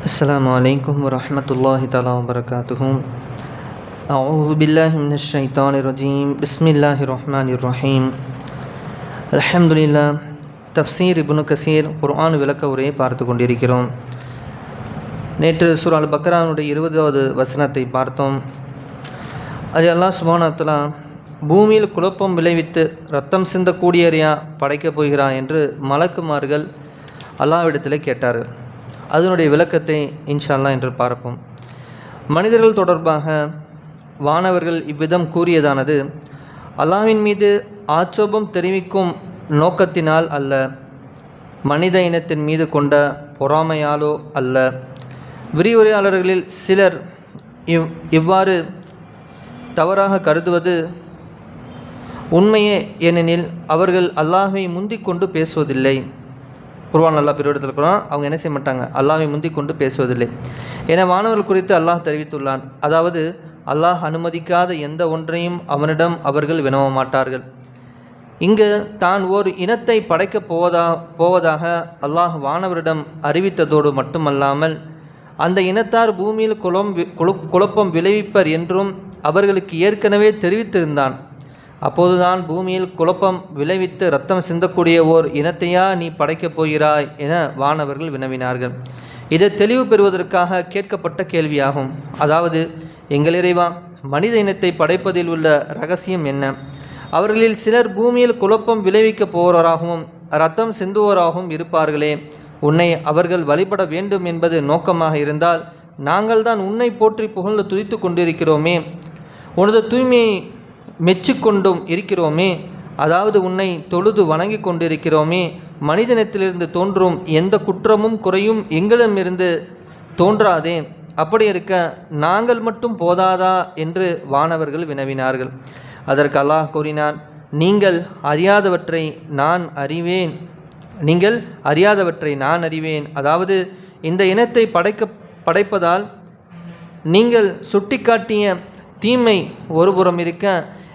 السلام عليكم ورحمة الله تعالى وبركاته أعوذ بالله من الشيطان الرجيم بسم الله الرحمن الرحيم الحمد لله தப்சீர் இப்னு கசீர் குர்ஆன் விளக்க உரையை பார்த்து கொண்டிருக்கிறோம் நேற்று சூர் அல் பக்ரானுடைய இருபதாவது வசனத்தை பார்த்தோம் அது அல்லாஹ் சுபானத்தலா பூமியில் குழப்பம் விளைவித்து ரத்தம் சிந்தக்கூடியறியா படைக்கப் போகிறான் என்று மலக்குமார்கள் அல்லாவிடத்தில் கேட்டார் அதனுடைய விளக்கத்தை இன்ஷால்லாஹ் என்று பார்ப்போம். மனிதர்கள் தொடர்பாக வானவர்கள் இவ்விதம் கூறியதானது அல்லாஹ்வின் மீது ஆட்சோபம் தெரிவிக்கும் நோக்கத்தினால் அல்ல மனித இனத்தின் மீது கொண்ட பொறாமையாலோ அல்ல. விரிவுரையாளர்களில் சிலர் இவ் இவ்வாறு தவறாக கருதுவது உண்மையே ஏனெனில் அவர்கள் அல்லாஹை முந்திக் கொண்டு பேசுவதில்லை. குர்வான் அல்லா பிரிவிடத்தில் அவங்க என்ன செய்ய மாட்டாங்க? அல்லாவை முந்தி கொண்டு பேசுவதில்லை. என வானவர்கள் குறித்து அல்லாஹ் தெரிவித்துள்ளான். அதாவது அல்லாஹ் அனுமதிக்காத எந்த ஒன்றையும் அவனிடம் அவர்கள் வினவ மாட்டார்கள். இங்கு தான் ஓர் இனத்தை படைக்கப் போவதா போவதாக அல்லாஹ் வானவரிடம் அறிவித்ததோடு மட்டுமல்லாமல் அந்த இனத்தார் பூமியில் குளம் குழப்பம் விளைவிப்பர் என்றும் அவர்களுக்கு ஏற்கனவே தெரிவித்திருந்தான். அப்போதுதான் பூமியில் குழப்பம் விளைவித்து ரத்தம் சிந்தக்கூடிய ஓர் இனத்தையா நீ படைக்கப் போகிறாய் என வானவர்கள் வினவினார்கள். இதை தெளிவு பெறுவதற்காக கேட்கப்பட்ட கேள்வியாகும். அதாவது எங்கள் இறைவா மனித இனத்தை படைப்பதில் உள்ள ரகசியம் என்ன? அவர்களில் சிலர் பூமியில் குழப்பம் விளைவிக்கப் போவோராகவும் ரத்தம் சிந்துவோராகவும் இருப்பார்களே. உன்னை அவர்கள் வழிபட வேண்டும் என்பது நோக்கமாக இருந்தால் நாங்கள் தான் உன்னை போற்றி புகழ்ந்து துதித்து கொண்டிருக்கிறோமே. உனது தூய்மையை மெச்சிக்கொண்டும் இருக்கிறோமே அதாவது உன்னை தொழுது வணங்கி கொண்டிருக்கிறோமே மனிதனத்திலிருந்து தோன்றும் எந்த குற்றமும் குறையும் எங்களிடமிருந்து தோன்றாதே. அப்படி இருக்க நாங்கள் மட்டும் போதாதா என்று வானவர்கள் வினவினார்கள். அதற்கு அல்லாஹ் கூறினான் நீங்கள் அறியாதவற்றை நான் அறிவேன். நீங்கள் அறியாதவற்றை நான் அறிவேன். அதாவது இந்த இனத்தை படைக்க படைப்பதால் நீங்கள் சுட்டிக்காட்டிய தீமை ஒருபுறம் இருக்க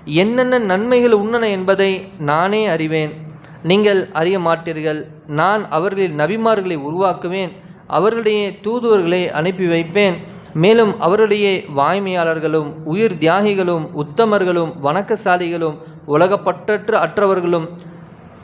என்னென்ன நன்மைகள் உண்ணன என்பதை நானே அறிவேன். நீங்கள் அறிய மாட்டீர்கள். நான் அவர்களில் நபிமார்களை உருவாக்குவேன். அவர்களுடைய தூதுவர்களை அனுப்பி வைப்பேன். மேலும் அவருடைய வாய்மையாளர்களும் உயிர் தியாகிகளும் உத்தமர்களும் வணக்கசாலிகளும் உலகப்பற்றற்ற அற்றவர்களும்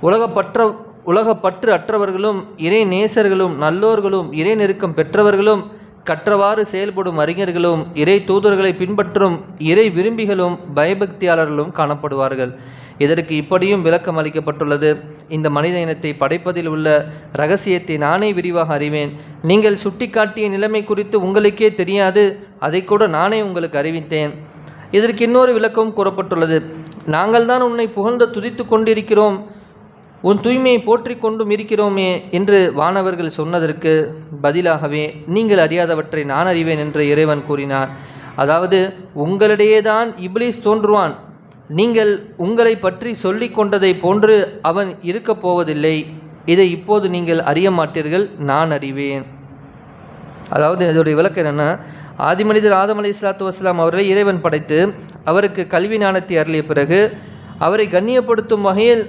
உலகப்பற்ற உலகப்பற்று அற்றவர்களும் இறை நேசர்களும் நல்லோர்களும் இறை நெருக்கம் பெற்றவர்களும் கற்றவாறு செயல்படும் அறிஞர்களும் இறை தூதர்களை பின்பற்றும் இறை விரும்பிகளும் பயபக்தியாளர்களும் காணப்படுவார்கள். இதற்கு இப்படியும் விளக்கம் அளிக்கப்பட்டுள்ளது. இந்த மனித இனத்தை படைப்பதில் உள்ள ரகசியத்தை நானே விரிவாக அறிவேன். நீங்கள் சுட்டிக்காட்டிய நிலைமை குறித்து உங்களுக்கே தெரியாது. அதை கூட நானே உங்களுக்கு அறிவித்தேன். இதற்கு இன்னொரு விளக்கமும் கூறப்பட்டுள்ளது. நாங்கள் தான் உன்னை புகழ்ந்து துதித்து கொண்டிருக்கிறோம். உன் தூய்மையை போற்றி கொண்டும் இருக்கிறோமே என்று வானவர்கள் சொன்னதற்கு பதிலாகவே நீங்கள் அறியாதவற்றை நான் அறிவேன் என்று இறைவன் கூறினார். அதாவது உங்களிடையே தான் இப்ளீஸ் தோன்றுவான். நீங்கள் உங்களை பற்றி சொல்லி கொண்டதை போன்று அவன் இருக்கப் போவதில்லை. இதை இப்போது நீங்கள் அறிய மாட்டீர்கள் நான் அறிவேன். அதாவது இதோடைய விளக்கம் என்னென்னா ஆதிமனிதர் ஆதம் அலி இஸ்லாத்து வஸ்லாம் அவர்களை இறைவன் படைத்து அவருக்கு கல்வி ஞானத்தை அருளிய பிறகு அவரை கண்ணியப்படுத்தும் வகையில்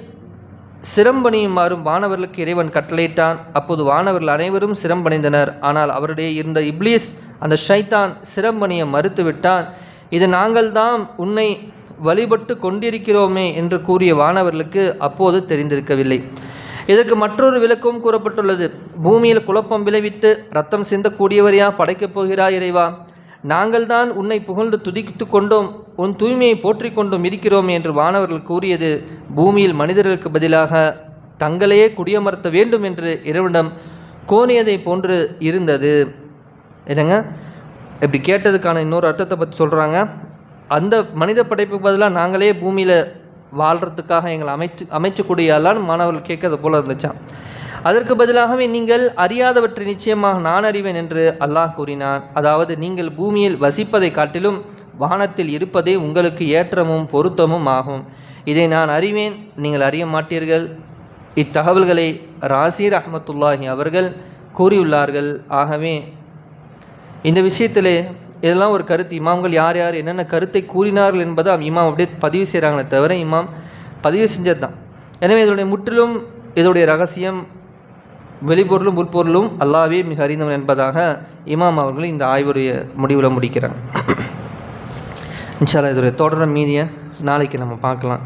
சிரம்பணியுமாறும் வானவர்களுக்கு இறைவன் கட்டளையிட்டான். அப்போது வானவர்கள் அனைவரும் சிரம்பணிந்தனர். ஆனால் அவருடைய இருந்த இப்ளீஸ் அந்த ஷைத்தான் சிரம்பணியை மறுத்துவிட்டான். இது நாங்கள்தான் உன்னை வழிபட்டு கொண்டிருக்கிறோமே என்று கூறிய வானவர்களுக்கு அப்போது தெரிந்திருக்கவில்லை. இதற்கு மற்றொரு விளக்கமும் கூறப்பட்டுள்ளது. பூமியில் குழப்பம் விளைவித்து ரத்தம் சிந்தக்கூடியவரையா படைக்கப் போகிறாய் இறைவா? நாங்கள் தான் உன்னை புகழ்ந்து துதித்து கொண்டோம். உன் தூய்மையை போற்றி கொண்டும் இருக்கிறோம் என்று வானவர்கள் கூறியது பூமியில் மனிதர்களுக்கு பதிலாக தங்களையே குடியமர்த்த வேண்டும் என்று இறைவனிடம் கோணியதை போன்று இருந்தது. என்னங்க? இப்படி கேட்டதுக்கான இன்னொரு அர்த்தத்தை பற்றி சொல்கிறாங்க அந்த மனித படைப்புக்கு பதிலாக நாங்களே பூமியில் வாழ்கிறதுக்காக எங்களை அமைச்சு அமைச்சக்கூடிய மாணவர்கள் கேட்கறது போல இருந்துச்சான் அதற்கு பதிலாகவே நீங்கள் அறியாதவற்றை நிச்சயமாக நான் அறிவேன் என்று அல்லாஹ் கூறினான். அதாவது நீங்கள் பூமியில் வசிப்பதை காட்டிலும் வானத்தில் இருப்பதே உங்களுக்கு ஏற்றமும் பொருத்தமும் ஆகும். இதை நான் அறிவேன் நீங்கள் அறிய மாட்டீர்கள். இத்தகவல்களை ராசீர் அஹமத்துல்லாஹி அவர்கள் கூறியுள்ளார்கள். ஆகவே இந்த விஷயத்தில் இதெல்லாம் ஒரு கருத்து. இமாம்கள் யார் யார் என்னென்ன கருத்தை கூறினார்கள் என்பதை இமாம் அப்படியே பதிவு செய்கிறாங்களே தவிர இமாம் பதிவு செஞ்சது தான் எனவே இதனுடைய முற்றிலும் இதோடைய ரகசியம் வெளிப்பொருளும் உட்பொருளும் அல்லாவே மிக அறிந்தவன் என்பதாக இமாம் அவர்கள் இந்த ஆய்வுடைய முடிவில் முடிக்கிறாங்க. இன்ஷால்லா இதோடைய தொடர மீதியை நாளைக்கு நம்ம பார்க்கலாம்.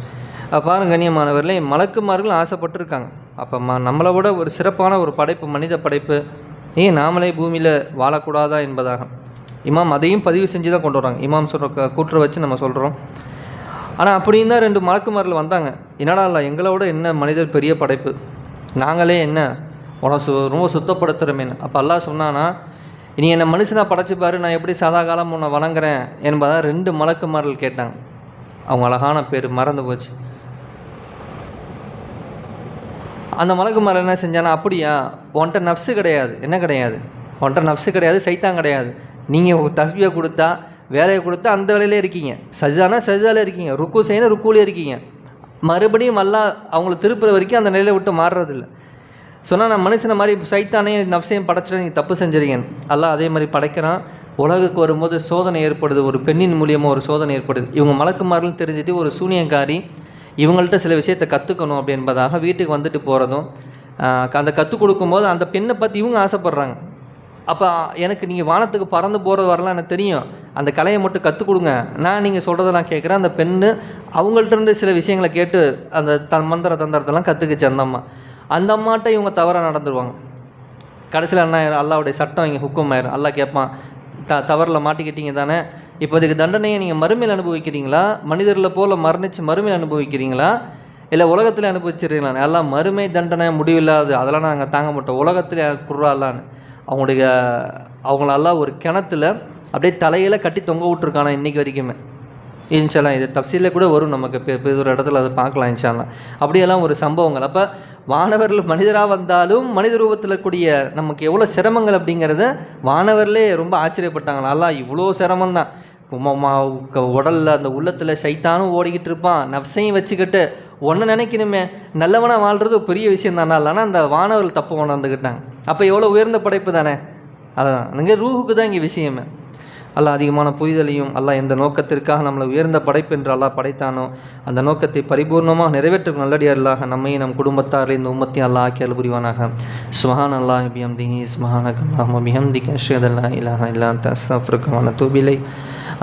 அப்போ பாருங்க கண்ணியமானவர்களே மலக்குமார்கள் ஆசைப்பட்டிருக்காங்க. அப்போ ம நம்மளை விட ஒரு சிறப்பான ஒரு படைப்பு மனித படைப்பு ஏன் நாமளே பூமியில் வாழக்கூடாதா என்பதாக. இமாம் அதையும் பதிவு செஞ்சு தான் கொண்டு வராங்க. இமாம் சொல்கிற கூற்றை வச்சு நம்ம சொல்கிறோம் ஆனால் அப்படியும் தான் ரெண்டு மலக்குமார்கள் வந்தாங்க. என்னடா இல்லை எங்களோட என்ன மனிதர் பெரிய படைப்பு? நாங்களே என்ன உன சு ரொம்ப சுத்தப்படுத்துகிறோமேனு அப்போ அல்லா சொன்னான்னா நீ என்னை மனுஷனாக படைச்சி பாரு நான் எப்படி சதா காலம் உன்னை வணங்குறேன் என்பதாக ரெண்டு மலக்குமார்கள் கேட்டாங்க. அவங்க அழகான பேர் மறந்து போச்சு. அந்த மலக்குமார் என்ன செஞ்சானா அப்படியா உன்ட்ட நஃப்ஸு கிடையாது. என்ன கிடையாது? உன்ட்ட நஃப்ஸு கிடையாது சைத்தான் கிடையாது. நீங்கள் தஸ்பியை கொடுத்தா வேலையை கொடுத்தா அந்த வேலையிலே இருக்கீங்க. சஜானா சஜாவில் இருக்கீங்க. ருக்கு செய்யணும் ருக்குலேயே இருக்கீங்க. மறுபடியும் நல்லா அவங்கள திருப்புற வரைக்கும் அந்த நிலையை விட்டு மாறுறதில்ல. சொன்னால் நான் மனுஷனை மாதிரி சைத்தானையும் நப்சையும் படைச்சிட்டு நீங்கள் தப்பு செஞ்சுறீங்க எல்லாம் அதே மாதிரி படைக்கிறான். உலகுக்கு வரும்போது சோதனை ஏற்படுது. ஒரு பெண்ணின் மூலியமாக ஒரு சோதனை ஏற்படுது. இவங்க மலக்குமாரில் தெரிஞ்சது ஒரு சூனியக்காரி இவங்கள்ட்ட சில விஷயத்தை கற்றுக்கணும் அப்படி என்பதாக வீட்டுக்கு வந்துட்டு போகிறதும் அந்த கற்றுக் கொடுக்கும்போது அந்த பெண்ணை பற்றி இவங்க ஆசைப்பட்றாங்க. அப்போ எனக்கு நீங்கள் வானத்துக்கு பறந்து போகிறது வரலாம் எனக்கு தெரியும். அந்த கலையை மட்டும் கற்றுக் கொடுங்க. நான் நீங்கள் சொல்கிறத நான் கேட்குறேன். அந்த பெண்ணு அவங்கள்ட்ட இருந்து சில விஷயங்களை கேட்டு அந்த த மந்திர தந்திரத்தெல்லாம் கற்றுக்குச்சு அந்த அம்மா. அந்த அம்மாட்ட இவங்க தவறாக நடந்துருவாங்க. கடைசியில் என்ன ஆயிரும் அல்லாவுடைய சட்டம் இங்கே ஹுக்கம் ஆயிரும் அல்லா கேட்பான் த தவறில் மாட்டிக்கிட்டீங்க தானே? இப்போ இதுக்கு தண்டனையை நீங்கள் மறுமையில் அனுபவிக்கிறீங்களா? மனிதர்களை போல் மரணித்து மறுமையில் அனுபவிக்கிறீங்களா? இல்லை உலகத்தில் அனுபவிச்சிடுறீங்களா? எல்லாம் மறுமை தண்டனை முடிவில்லாது அதெல்லாம் நாங்கள் தாங்க மாட்டோம். உலகத்தில் குர்றாலான்னு அவங்களுடைய அவங்களெல்லாம் ஒரு கிணத்துல அப்படியே தலையில் கட்டி தொங்க விட்ருக்கானா இன்றைக்கி வரைக்குமே? இன்ஷால்லாம் இது தப்சீலில் கூட வரும் நமக்கு. இப்போ ஒரு இடத்துல அதை பார்க்கலாம் இன்ஷால்லாம் அப்படியெல்லாம் ஒரு சம்பவங்கள். அப்போ வானவர்கள் மனிதராக வந்தாலும் மனித ரூபத்தில் கூடிய நமக்கு எவ்வளோ சிரமங்கள் அப்படிங்கிறத வானவர்களே ரொம்ப ஆச்சரியப்பட்டாங்க. நல்லா இவ்வளோ சிரமம் தான் உடலில் அந்த உள்ளத்தில் சைத்தானும் ஓடிக்கிட்டு இருப்பான். நப்சையும் வச்சுக்கிட்டு ஒன்று நினைக்கணுமே. நல்லவனாக வாழ்கிறது பெரிய விஷயம் தானே இல்லைனா அந்த வானவர்கள் தப்பு உணர்ந்துக்கிட்டாங்க அப்போ எவ்வளோ உயர்ந்த படைப்பு தானே? அதான். இங்கே ரூஹுக்கு தான் இங்கே விஷயமே. அல்லா அதிகமான புரிதலையும் அல்லா எந்த நோக்கத்திற்காக நம்மளை உயர்ந்த படைப்பு என்று அல்லாஹ் படைத்தானோ அந்த நோக்கத்தை பரிபூர்ணமாக நிறைவேற்றும் நல்லடியார்களாக நம்மையும் நம் குடும்பத்தாரில் இந்த உம்மத்தையும் அல்லா ஆக்கி அல்புரிவானாக சுஹான் அல்லா பிஹம்திஹி சுஹானக் அல்லாஹ் பிஹம்திக ஷேதல்லா இல்லாஹ இல்லா தஸ்தாஃபுருக்கான தூபிலை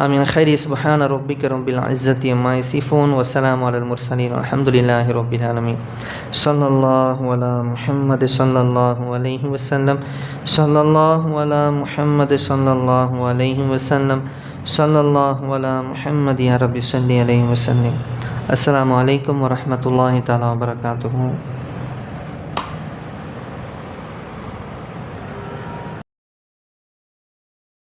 ஆமீன். ஹைரி சுஹான ரொப்பிக்க ரொம்பில் அஸ்ஸத்தி அம்மா சிஃபோன் வசலாம் அலல் முர்சலீன் அலமதுல்லாஹி ரொபில் ஆலமி சொல்லல்லாஹ் வலா முஹம்மது சொல்லல்லாஹு அலைஹி வசல்லம் சொல்லல்லாஹு வலா முஹம்மது சொல்லல்லாஹு அலைஹி வசல்லம் وسلم. صلى الله على محمد يا رب صل عليه وسلم. السلام عليكم ورحمة الله تعالى وبركاته.